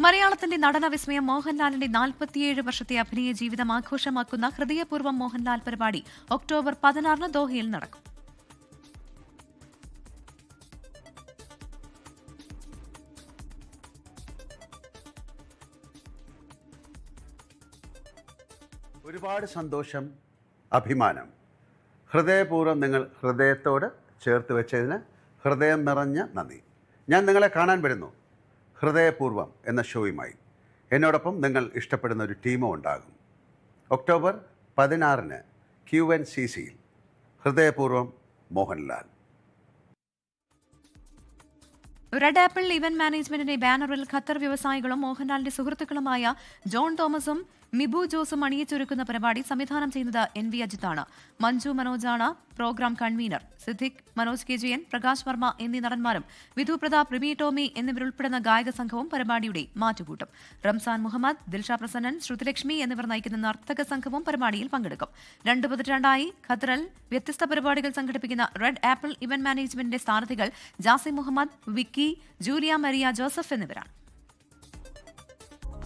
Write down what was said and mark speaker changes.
Speaker 1: മലയാളത്തിന്റെ നടന വിസ്മയം മോഹൻലാലിന്റെ നാൽപ്പത്തിയേഴ് വർഷത്തെ അഭിനയ ജീവിതം ആഘോഷമാക്കുന്ന ഹൃദയപൂർവം മോഹൻലാൽ പരിപാടി ഒക്ടോബർ പതിനാറിന് ദോഹയിൽ നടക്കും.
Speaker 2: ഒരുപാട് സന്തോഷം അഭിമാനം. ഹൃദയപൂർവം നിങ്ങൾ ഹൃദയത്തോട് ചേർത്ത് വെച്ചതിന് ഹൃദയം നിറഞ്ഞ നന്ദി. ഞാൻ നിങ്ങളെ കാണാൻ വരുന്നു. ഹൃദയപൂർവം എന്ന ഷോയുമായി. എന്നോടൊപ്പം നിങ്ങൾ ഇഷ്ടപ്പെടുന്ന ഒരു ടീമും ഉണ്ടാകും. ഒക്ടോബർ പതിനാറിന് ക്യു എൻ സി സിയിൽ. ഹൃദയപൂർവം മോഹൻലാൽ.
Speaker 1: റെഡ് ആപ്പിൾ ഇവന്റ് മാനേജ്മെന്റിന്റെ ബാനറിൽ ഖത്തർ വ്യവസായികളും മോഹൻലാലിന്റെ സുഹൃത്തുക്കളുമായ ജോൺ തോമസും മിബു ജോസും അണിയിച്ചൊരുക്കുന്ന പരിപാടി സംവിധാനം ചെയ്യുന്നത് എൻ വി അജിത്താണ്. Manju മനോജാണ്. Programme convener Siddique Manoj K. Jayan Prakash Varma എന്നീ നടന്മാരും വിധു പ്രതാപ് റിമി ടോമി എന്നിവരുൾപ്പെടുന്ന ഗായക സംഘവും പരിപാടിയുടെ മാറ്റുകൂട്ടും. റംസാൻ മുഹമ്മദ് ദിൽഷ പ്രസന്നൻ ശ്രുതിലക്ഷ്മി എന്നിവർ നയിക്കുന്ന നർത്തക സംഘവും പരിപാടിയിൽ പങ്കെടുക്കും. രണ്ടു പതിറ്റാണ്ടായി ഖത്തറിൽ വ്യത്യസ്ത പരിപാടികൾ സംഘടിപ്പിക്കുന്ന റെഡ് ആപ്പിൾ ഇവന്റ് മാനേജ്മെന്റിന്റെ സ്ഥാനാർത്ഥികൾ Jassi Muhammad Vicky Julia Maria Joseph എന്നിവരാണ്.